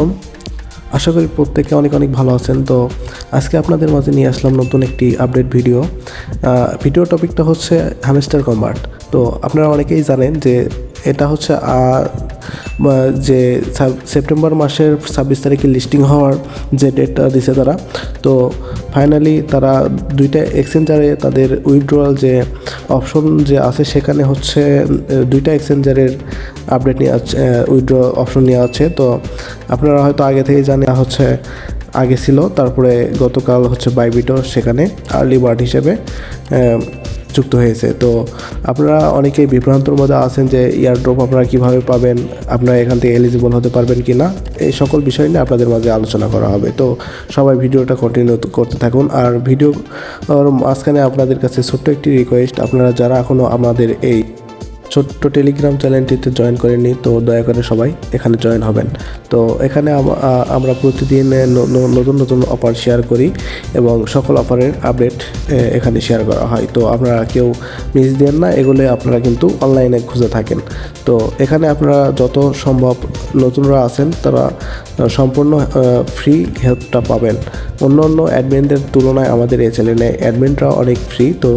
আলাইকুম। আশা করি প্রত্যেকে অনেক অনেক ভালো আছেন। তো আজকে আপনাদের মাঝে নিয়ে আসলাম নতুন একটি আপডেট ভিডিও ভিডিও টপিকটা হচ্ছে হ্যামস্টার কম্বার্ট তো আপনারা অনেকেই জানেন যে এটা হচ্ছে যে সেপ্টেম্বর মাসের ছাব্বিশ তারিখে লিস্টিং হওয়ার যে ডেটটা দিছে তারা, তো ফাইনালি তারা দুইটা এক্সচেঞ্জারে তাদের উইথড্রয়াল যে অপশন যে আছে সেখানে হচ্ছে দুইটা এক্সচেঞ্জারের আপডেট নিয়ে আছে উইথড্র অপশন নেওয়া আছে তো আপনারা হয়তো আগে থেকেই জানেন হচ্ছে, আগে ছিল, তারপরে গতকাল হচ্ছে বাইবিটো সেখানে আর্লি বার্ড হিসেবে যুক্ত হয়েছে। তো আপনারা অনেকেই বিভ্রান্তর মধ্যে আছেন যে ইয়ারড্রপ আপনারা কীভাবে পাবেন, আপনারা এখান থেকে এলিজিবল হতে পারবেন কি না এই সকল বিষয় নিয়ে আপনাদের মাঝে আলোচনা করা হবে। তো সবাই ভিডিওটা কন্টিনিউ করতে থাকুন। আর ভিডিও মাঝখানে আপনাদের কাছে ছোট্ট একটি রিকোয়েস্ট আপনারা যারা এখনও আমাদের এই ছোট্ট টেলিগ্রাম চ্যানেলটিতে জয়েন করেনি তো দয়া করে সবাই এখানে জয়েন হবেন। তো এখানে আমরা প্রতিদিন নতুন নতুন অফার শেয়ার করি এবং সকল অফারের আপডেট এখানে শেয়ার করা হয়। তো আপনারা কেউ মিস দেন না, এগুলো আপনারা কিন্তু অনলাইনে খুঁজে থাকেন। তো এখানে আপনারা যত সম্ভব নতুনরা আছেন, তারা সম্পূর্ণ ফ্রি হেল্পটা পাবেন। অন্য অন্য অ্যাডমিনদের তুলনায় আমাদের এই চ্যানেলে অ্যাডমিনরা অনেক ফ্রি তো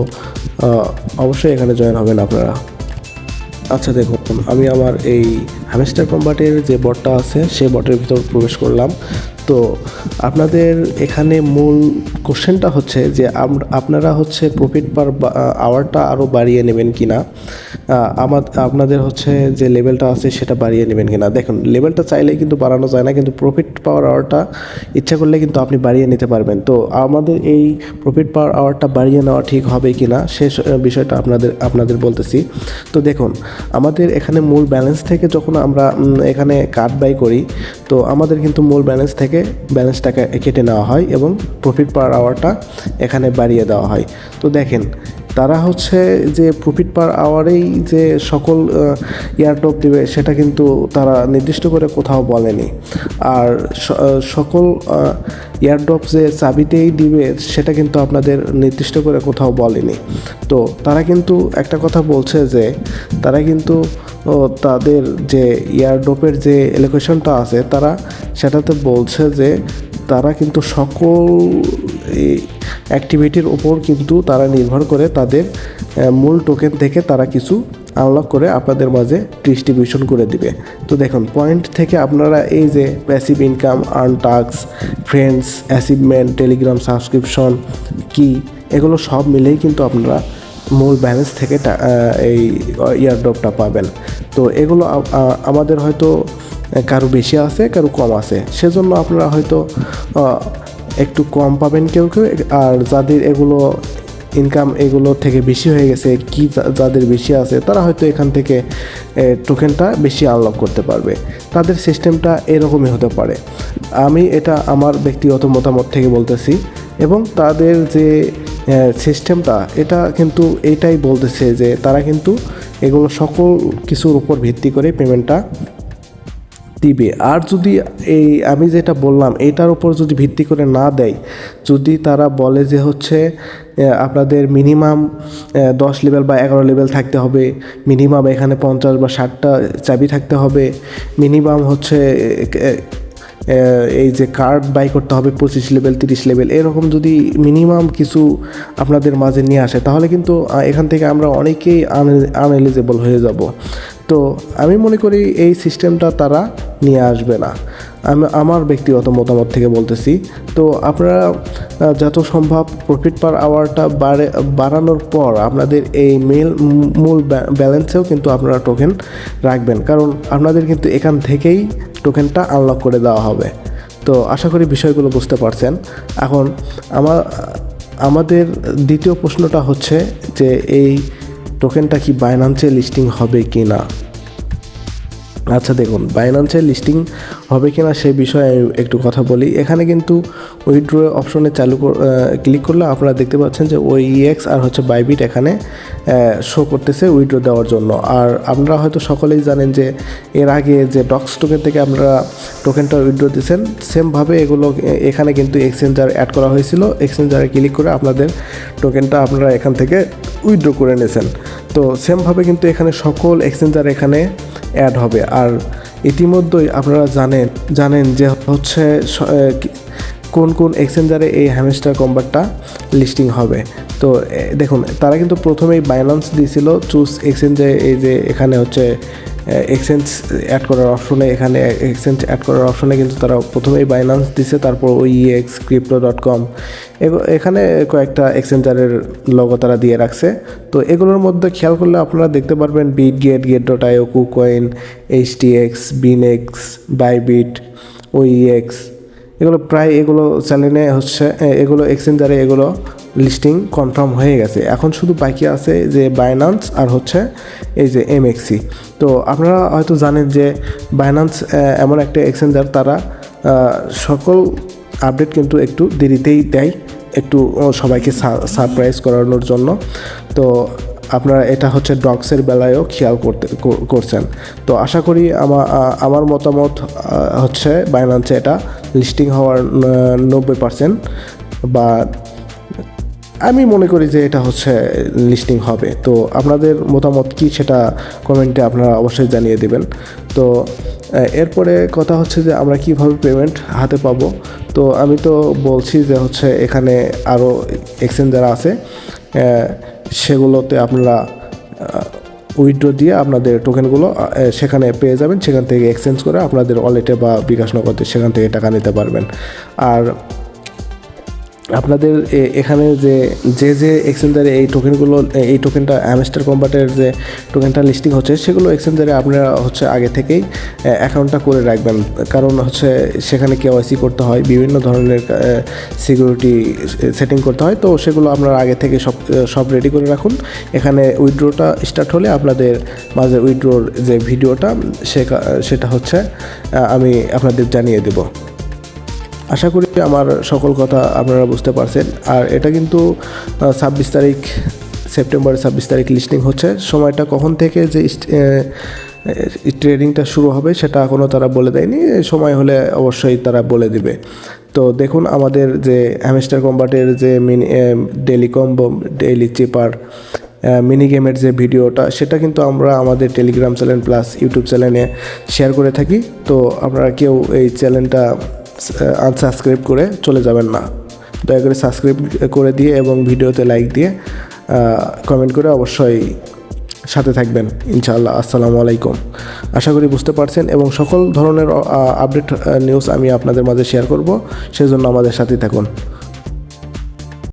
অবশ্যই এখানে জয়েন হবেন আপনারা। আচ্ছা দেখুন আমি আমার এই হ্যামস্টার কম্বাটের যে বটটা আছে, সেই বটের ভিতর প্রবেশ করলাম। তো আপনাদের এখানে মূল কোশ্চেনটা হচ্ছে যে আপনারা হচ্ছে প্রফিট পার আওয়ারটা আরও বাড়িয়ে নেবেন কি না আমার আপনাদের হচ্ছে যে লেভেলটা আছে, সেটা বাড়িয়ে নেবেন কি না দেখুন লেভেলটা চাইলে কিন্তু বাড়ানো যায় না, কিন্তু প্রফিট পাওয়ার আওয়ারটা ইচ্ছা করলে কিন্তু আপনি বাড়িয়ে নিতে পারবেন। তো আমাদের এই প্রফিট পাওয়ার আওয়ারটা বাড়িয়ে নেওয়া ঠিক হবে কি না সে বিষয়টা আপনাদের আপনাদের বলতেছি। তো দেখুন, আমাদের এখানে মূল ব্যালেন্স থেকে যখন আমরা এখানে কাট বাই করি, তো আমাদের কিন্তু মূল ব্যালেন্স থেকে ব্যালেন্সটাকে কেটে নেওয়া হয় এবং প্রফিট পার আওয়ারটা এখানে বাড়িয়ে দেওয়া হয়। তো দেখেন, তারা হচ্ছে যে প্রফিট পার আওয়ারেই যে সকল ইয়ারটপ দেবে, সেটা কিন্তু তারা নির্দিষ্ট করে কোথাও বলেনি। আর সকল ইয়ারড্রপ যে চাবিতেই দিবে, সেটা কিন্তু আপনাদের নির্দিষ্ট করে কোথাও বলেনি। তো তারা কিন্তু একটা কথা বলছে যে, তারা কিন্তু ও, তাদের যে ইয়ারড্রপের যে এলোকেশনটা আছে তারা সেটাতে বলছে যে তারা কিন্তু সকল অ্যাক্টিভিটির ওপর কিন্তু তারা নির্ভর করে তাদের মূল টোকেন থেকে তারা কিছু আনলক করে আপনাদের মাঝে ডিস্ট্রিবিউশন করে দিবে। তো দেখুন পয়েন্ট থেকে আপনারা এই যে passive income earn tasks friends achievement Telegram subscription কি এগুলো সব মিলেই কিন্তু আপনারা মূল ব্যালেন্স থেকে এই ইয়ারড্রপটা পাবেন। তো এগুলো আমাদের হয়তো কারও বেশি আছে, কারও কম আছে। সেজন্য আপনারা হয়তো একটু কম পাবেন কেউ কেউ। আর যাদের এগুলো ইনকাম এগুলো থেকে বেশি হয়ে গেছে, কি যাদের বেশি আছে, তারা হয়তো এখান থেকে টোকেনটা বেশি আনলক করতে পারবে। তাদের সিস্টেমটা এরকমই হতে পারে। আমি এটা আমার ব্যক্তিগত মতামত থেকে বলতেছি। এবং তাদের যে সিস্টেমটা এটা কিন্তু এটাই বলতেছে যে তারা কিন্তু এগুলো সকল কিছুর উপর ভিত্তি করে পেমেন্টটা দিবে। আর যদি এই আমি যেটা বললাম, এটার উপর যদি ভিত্তি করে না দেয়, যদি তারা বলে যে হচ্ছে আপনাদের মিনিমাম দশ লেভেল বা এগারো লেভেল থাকতে হবে মিনিমাম এখানে পঞ্চাশ বা ষাটটা চাবি থাকতে হবে মিনিমাম হচ্ছে এই যে কার্ড বাই করতে হবে, পঁচিশ লেভেল তিরিশ লেভেল এরকম যদি মিনিমাম কিছু আপনাদের মাঝে নিয়ে আসে, তাহলে কিন্তু এখান থেকে আমরা অনেকেই আনএলিজেবল হয়ে যাব। তো আমি মনে করি এই সিস্টেমটা তারা নিয়ে আসবে না। আমি আমার ব্যক্তিগত মতামত থেকে বলতেছি। তো আপনারা যত সম্ভব প্রফিট পার আওয়ারটা বাড়ে, বাড়ানোর পর আপনাদের এই মেল মূল ব্যা- ব্যালেন্সেও কিন্তু আপনারা টোকেন রাখবেন। কারণ আপনাদের কিন্তু এখান থেকেই টোকেনটা আনলক করে দেওয়া হবে। তো আশা করি বিষয়গুলো বুঝতে পারছেন। এখন আমার, আমাদের দ্বিতীয় প্রশ্নটা হচ্ছে যে এই টোকেনটা কি বাইনান্সে লিস্টিং হবে কি না আচ্ছা দেখুন বাইনান্সে লিস্টিং হবে কি না সেই বিষয়ে একটু কথা বলি। এখানে কিন্তু উইথড্র অপশনে চালু ক্লিক করলে আপনারা দেখতে পাচ্ছেন যে ওই ইএক্স আর হচ্ছে বাইবিট এখানে শো করতেছে উইড্রো দেওয়ার জন্য। আর আপনারা হয়তো সকলেই জানেন যে এর আগে যে ডক্স টোকেন থেকে আপনারা টোকেনটা উইড্রো দিয়েছেন সেমভাবে এগুলো এখানে কিন্তু এক্সচেঞ্জার অ্যাড করা হয়েছিল। এক্সচেঞ্জারে ক্লিক করে আপনাদের টোকেনটা আপনারা এখান থেকে উইথড্র করে নিয়েছেন। তো সেমভাবে কিন্তু এখানে সকল এক্সচেঞ্জার এখানে অ্যাড হবে। আর ইতিমধ্যেই আপনারা জানেন জানেন যে হচ্ছে কোন কোন এক্সচেঞ্জারে এই হ্যামস্টার কম্বারটা লিস্টিং হবে। তো দেখুন, তারা কিন্তু প্রথমেই বাইন্যান্স দিয়েছিল চুজ এক্সচেঞ্জে এই যে এখানে হচ্ছে এক্সচেঞ্জ অ্যাড করার অপশনে এখানে এক্সচেঞ্জ অ্যাড করার অপশনে কিন্তু তারা প্রথমেই বাইন্যান্স দিছে, তারপর ওই এক্স ক্রিপ্টো ডট কম এখানে কয়েকটা এক্সচেঞ্জারের লগো তারা দিয়ে রাখছে। তো এগুলোর মধ্যে খেয়াল করলে আপনারা দেখতে পারবেন Bitget Gate dot IO KuCoin X BingX Bybit OKX এগুলো প্রায় এগুলো চ্যানেলে হচ্ছে এগুলো এক্সচেঞ্জারে এগুলো লিস্টিং কনফার্ম হয়ে গেছে। এখন শুধু বাকি আছে যে বাইনান্স আর হচ্ছে এই যে এমএক্সি তো আপনারা হয়তো জানেন যে বাইনান্স এমন একটা এক্সচেঞ্জার তারা সকল আপডেট কিন্তু একটু দেরিতেই দেয়, একটু সবাইকে সারপ্রাইজ করানোর জন্য। তো আপনারা এটা হচ্ছে ডগসের বেলায়ও খেয়াল করতে করছেন। তো আশা করি আমার মতামত হচ্ছে বাইনান্সে এটা লিস্টিং হওয়ার নব্বই পার্সেন্ট বা আমি মনে করি যে এটা হচ্ছে লিস্টিং হবে। তো আপনাদের মতামত কি সেটা কমেন্টে আপনারা অবশ্যই জানিয়ে দেবেন। তো এরপরে কথা হচ্ছে যে আমরা কীভাবে পেমেন্ট হাতে পাবো। তো আমি তো বলছি যে হচ্ছে এখানে আরও এক্সচেঞ্জ যারা আছে সেগুলোতে আপনারা উইড্রো দিয়ে আপনাদের টোকেনগুলো সেখানে পেয়ে যাবেন। সেখান থেকে এক্সচেঞ্জ করে আপনাদের ওয়ালেটে বা বিকাশ নগদে সেখান থেকে টাকা নিতে পারবেন। আর আপনাদের এখানে যে যে যে এক্সচেঞ্জারে এই টোকেনগুলো এই টোকেনটা অ্যামস্টার কম্বাটের যে টোকেনটা লিস্টিং হচ্ছে, সেগুলো এক্সচেঞ্জারে আপনারা হচ্ছে আগে থেকেই অ্যাকাউন্টটা করে রাখবেন। কারণ হচ্ছে সেখানে কেওয়াইসি করতে হয়, বিভিন্ন ধরনের সিকিউরিটি সেটিং করতে হয়। তো সেগুলো আপনারা আগে থেকে সব সব রেডি করে রাখুন। এখানে উইড্রোটা স্টার্ট হলে আপনাদের মাঝে উইড্রোর যে ভিডিওটা সেটা হচ্ছে আমি আপনাদের জানিয়ে দেবো। আশা করি আমার সকল কথা আপনারা বুঝতে পারছেন। আর এটা কিন্তু ছাব্বিশ তারিখ, সেপ্টেম্বরের ছাব্বিশ তারিখ লিস্টিং হচ্ছে। সময়টা কখন থেকে যে ট্রেডিংটা শুরু হবে সেটা এখনও তারা বলে দেয়নি। সময় হলে অবশ্যই তারা বলে দিবে। তো দেখুন, আমাদের যে হ্যামস্টার কম্বাটের যে mini daily combo daily cipher mini গেমের যে ভিডিওটা, সেটা কিন্তু আমরা আমাদের টেলিগ্রাম চ্যানেল প্লাস ইউটিউব চ্যানেলে শেয়ার করে থাকি। তো আপনারা কেউ এই চ্যানেলটা আনসাবস্ক্রাইব করে চলে যাবেন না। দয়া করে সাবস্ক্রাইব করে দিয়ে এবং ভিডিওতে লাইক দিয়ে কমেন্ট করে অবশ্যই সাথে থাকবেন। ইনশাআল্লাহ, আসসালামু আলাইকুম। আশা করি বুঝতে পারছেন এবং সকল ধরনের আপডেট নিউজ আমি আপনাদের মাঝে শেয়ার করব। সেজন্য আমাদের সাথেই থাকুন।